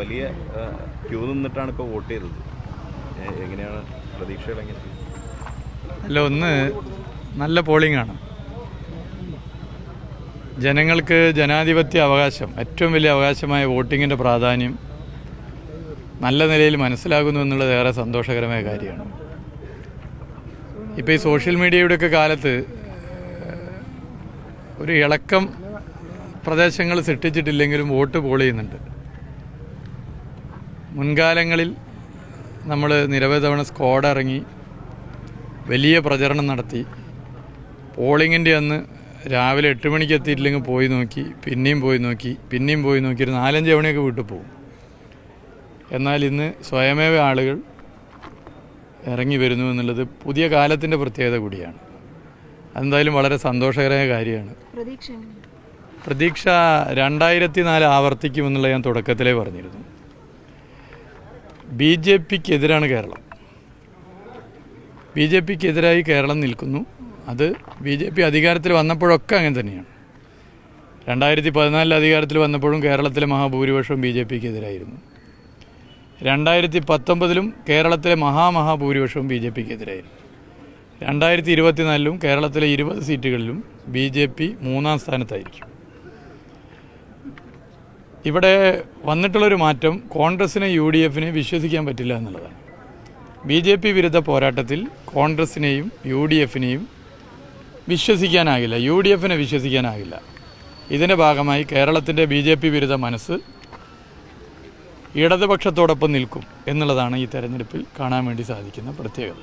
വലിയ ക്യൂ നിന്നിട്ടാണ് ഇപ്പോൾ വോട്ട് ചെയ്തത്. എങ്ങനെയാണ് പ്രതീക്ഷകൾ അല്ല ഒന്ന് നല്ല പോളിംഗ് ആണ്. ജനങ്ങൾക്ക് ജനാധിപത്യ അവകാശം ഏറ്റവും വലിയ അവകാശമായ വോട്ടിങ്ങിന്റെ പ്രാധാന്യം നല്ല നിലയിൽ മനസ്സിലാകുന്നു എന്നുള്ളത് ഏറെ സന്തോഷകരമായ കാര്യമാണ്. ഇപ്പോൾ ഈ സോഷ്യൽ മീഡിയയുടെയൊക്കെ കാലത്ത് ഒരു ഇളക്കം പ്രദേശങ്ങൾ സൃഷ്ടിച്ചിട്ടില്ലെങ്കിലും വോട്ട് പോൾ ചെയ്യുന്നുണ്ട്. മുൻകാലങ്ങളിൽ നമ്മൾ നിരവധി തവണ സ്ക്വാഡ് ഇറങ്ങി വലിയ പ്രചരണം നടത്തി. പോളിങ്ങിന്റെ അന്ന് രാവിലെ എട്ട് മണിക്ക് എത്തിയിട്ടില്ലെങ്കിൽ പോയി നോക്കി പിന്നെയും പോയി നോക്കി പിന്നെയും പോയി നോക്കി ഒരു നാലഞ്ച് തവണയൊക്കെ വീട്ടിൽ പോകും. എന്നാൽ ഇന്ന് സ്വയമേവ ആളുകൾ ഇറങ്ങി വരുന്നു എന്നുള്ളത് പുതിയ കാലത്തിന്റെ പ്രത്യേകത കൂടിയാണ്. അതെന്തായാലും വളരെ സന്തോഷകരമായ കാര്യമാണ്. പ്രതീക്ഷ രണ്ടായിരത്തി നാല് ആവർത്തിക്കുമെന്നുള്ള ഞാൻ തുടക്കത്തിലേ പറഞ്ഞിരുന്നു. ബി ജെ പിക്കെതിരാണ് കേരളം. ബി ജെ പിക്കെതിരായി കേരളം നിൽക്കുന്നു. അത് ബി ജെ പി അധികാരത്തിൽ വന്നപ്പോഴൊക്കെ അങ്ങനെ തന്നെയാണ്. രണ്ടായിരത്തി പതിനാലിൽ അധികാരത്തിൽ വന്നപ്പോഴും കേരളത്തിലെ മഹാഭൂരിപക്ഷം ബി ജെ പിക്കെതിരായിരുന്നു. രണ്ടായിരത്തി പത്തൊമ്പതിലും കേരളത്തിലെ മഹാമഹാഭൂരിപക്ഷവും ബി ജെ പിക്കെതിരായിരുന്നു. രണ്ടായിരത്തി ഇരുപത്തിനാലിലും കേരളത്തിലെ ഇരുപത് സീറ്റുകളിലും ബി ജെ പി മൂന്നാം സ്ഥാനത്തായിരിക്കും. ഇവിടെ വന്നിട്ടുള്ളൊരു മാറ്റം കോൺഗ്രസിനെ യു ഡി എഫിനെ വിശ്വസിക്കാൻ പറ്റില്ല എന്നുള്ളതാണ്. ബി ജെ പി വിരുദ്ധ പോരാട്ടത്തിൽ കോൺഗ്രസിനെയും യു ഡി എഫിനെയും വിശ്വസിക്കാനാകില്ല യു ഡി എഫിനെ വിശ്വസിക്കാനാകില്ല. ഇതിന്റെ ഭാഗമായി കേരളത്തിന്റെ ബി ജെ പി വിരുദ്ധ മനസ്സ് ഇടതുപക്ഷത്തോടൊപ്പം നിൽക്കും എന്നുള്ളതാണ് ഈ തെരഞ്ഞെടുപ്പിൽ കാണാൻ വേണ്ടി സാധിക്കുന്ന പ്രത്യേകത.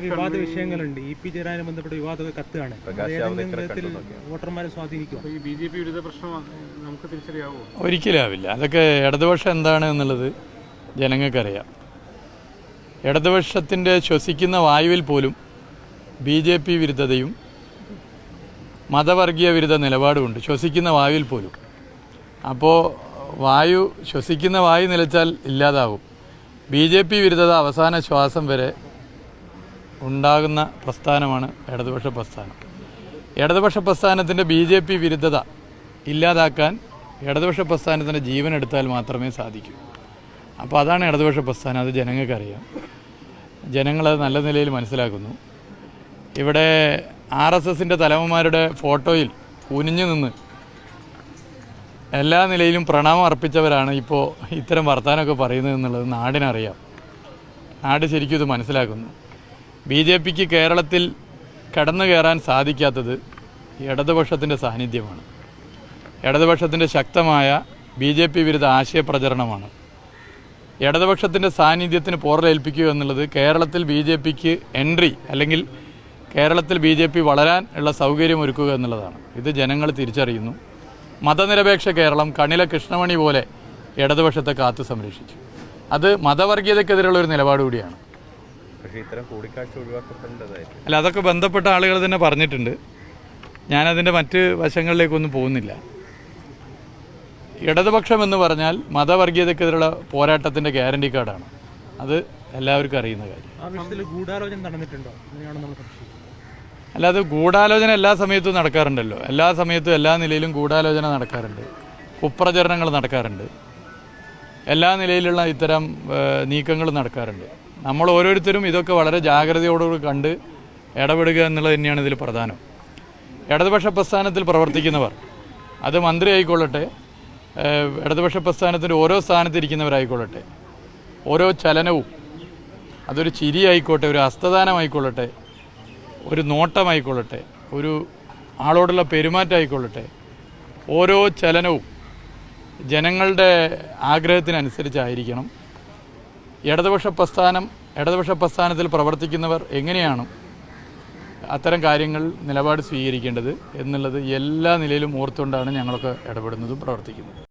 വിവാദ വിഷയങ്ങളുണ്ട്. ഇ പി ജയരാജനെ ബന്ധപ്പെട്ട വിവാദ ഏതെങ്കിലും വോട്ടർമാരെ സ്വാധീനിക്കും. ഈ ബി ജെ പി വിരുദ്ധ പ്രശ്നം നമുക്ക് തിരിച്ചറിയാവോ? ഒരിക്കലും ആവില്ല അതൊക്കെ ഇടതുപക്ഷം എന്താണ് എന്നുള്ളത് ജനങ്ങൾക്കറിയാം. ഇടതുപക്ഷത്തിന്റെ ശ്വസിക്കുന്ന വായുവിൽ പോലും ബി ജെ പി വിരുദ്ധതയും മതവർഗീയ വിരുദ്ധ നിലപാടുമുണ്ട്. ശ്വസിക്കുന്ന വായുവിൽ പോലും. അപ്പോൾ വായു ശ്വസിക്കുന്ന വായു നിലച്ചാൽ ഇല്ലാതാവും. ബി ജെ പി വിരുദ്ധത അവസാന ശ്വാസം വരെ ഉണ്ടാകുന്ന പ്രസ്ഥാനമാണ് ഇടതുപക്ഷ പ്രസ്ഥാനം. ഇടതുപക്ഷ പ്രസ്ഥാനത്തിന്റെ ബി ജെ പി വിരുദ്ധത ഇല്ലാതാക്കാൻ ഇടതുപക്ഷ പ്രസ്ഥാനത്തിന്റെ ജീവൻ എടുത്താൽ മാത്രമേ സാധിക്കൂ. അപ്പോൾ അതാണ് ഇടതുപക്ഷ പ്രസ്ഥാനം അത് ജനങ്ങൾക്കറിയാം. ജനങ്ങളത് നല്ല നിലയിൽ മനസ്സിലാക്കുന്നു. ഇവിടെ ആർ എസ് എസിന്റെ തലവന്മാരുടെ ഫോട്ടോയിൽ കുനിഞ്ഞു നിന്ന് എല്ലാ നിലയിലും പ്രണാമം അർപ്പിച്ചവരാണ് ഇപ്പോൾ ഇത്തരം വർത്തമാനമൊക്കെ പറയുന്നത് എന്നുള്ളത് നാടിനറിയാം. നാട് ശരിക്കും ഇത് മനസ്സിലാക്കുന്നു. ബി ജെ പിക്ക് കേരളത്തിൽ കടന്നു കയറാൻ സാധിക്കാത്തത് ഇടതുപക്ഷത്തിന്റെ സാന്നിധ്യമാണ്. ഇടതുപക്ഷത്തിന്റെ ശക്തമായ ബി ജെ പി വിരുദ്ധ ആശയപ്രചരണമാണ്. ഇടതുപക്ഷത്തിന്റെ സാന്നിധ്യത്തിന് പോറലേൽപ്പിക്കുക എന്നുള്ളത് കേരളത്തിൽ ബി ജെ പിക്ക് എൻട്രി അല്ലെങ്കിൽ കേരളത്തിൽ ബി ജെ പി വളരാൻ ഉള്ള സൗകര്യം ഒരുക്കുക എന്നുള്ളതാണ്. ഇത് ജനങ്ങൾ തിരിച്ചറിയുന്നു. മതനിരപേക്ഷ കേരളം കണില കൃഷ്ണമണി പോലെ ഇടതുപക്ഷത്തെ കാത്തു സംരക്ഷിച്ചു. അത് മതവർഗീയതക്കെതിരെയുള്ള ഒരു നിലപാട് കൂടിയാണ്. അല്ല അതൊക്കെ ബന്ധപ്പെട്ട ആളുകൾ തന്നെ പറഞ്ഞിട്ടുണ്ട്. ഞാനതിന്റെ മറ്റ് വശങ്ങളിലേക്കൊന്നും പോകുന്നില്ല. ഇടതുപക്ഷം എന്ന് പറഞ്ഞാൽ മതവർഗീയതക്കെതിരെയുള്ള പോരാട്ടത്തിന്റെ ഗ്യാരണ്ടി കാർഡാണ്. അത് എല്ലാവർക്കും അറിയുന്ന കാര്യം. ആ വിഷയത്തിൽ ഗൂഢാലോചന നടന്നിട്ടുണ്ടോ? അല്ലാതെ ഗൂഢാലോചന എല്ലാ സമയത്തും നടക്കാറുണ്ടല്ലോ. എല്ലാ സമയത്തും എല്ലാ നിലയിലും ഗൂഢാലോചന നടക്കാറുണ്ട്. കുപ്രചരണങ്ങൾ നടക്കാറുണ്ട്. എല്ലാ നിലയിലുള്ള ഇത്തരം നീക്കങ്ങൾ നടക്കാറുണ്ട്. നമ്മൾ ഓരോരുത്തരും ഇതൊക്കെ വളരെ ജാഗ്രതയോടുകൂടി കണ്ട് ഇടപെടുക എന്നുള്ളത് തന്നെയാണ് ഇതിൽ പ്രധാനം. ഇടതുപക്ഷ പ്രസ്ഥാനത്തിൽ പ്രവർത്തിക്കുന്നവർ അത് മന്ത്രി ആയിക്കൊള്ളട്ടെ ഇടതുപക്ഷ പ്രസ്ഥാനത്തിന്റെ ഓരോ സ്ഥാനത്തിരിക്കുന്നവരായിക്കൊള്ളട്ടെ ഓരോ ചലനവും അതൊരു ചിരി ആയിക്കോട്ടെ ഒരു ഹസ്തദാനമായിക്കൊള്ളട്ടെ ഒരു നോട്ടമായിക്കൊള്ളട്ടെ ഒരു ആളോടുള്ള പെരുമാറ്റമായിക്കൊള്ളട്ടെ ഓരോ ചലനവും ജനങ്ങളുടെ ആഗ്രഹത്തിനനുസരിച്ചായിരിക്കണം. ഇടതുപക്ഷ പ്രസ്ഥാനം ഇടതുപക്ഷ പ്രസ്ഥാനത്തിൽ പ്രവർത്തിക്കുന്നവർ എങ്ങനെയാണ് അത്തരം കാര്യങ്ങൾ നിലപാട് സ്വീകരിക്കേണ്ടത് എന്നുള്ളത് എല്ലാ നിലയിലും ഓർത്തുകൊണ്ടാണ് ഞങ്ങളൊക്കെ ഇടപെടുന്നതും പ്രവർത്തിക്കുന്നതും.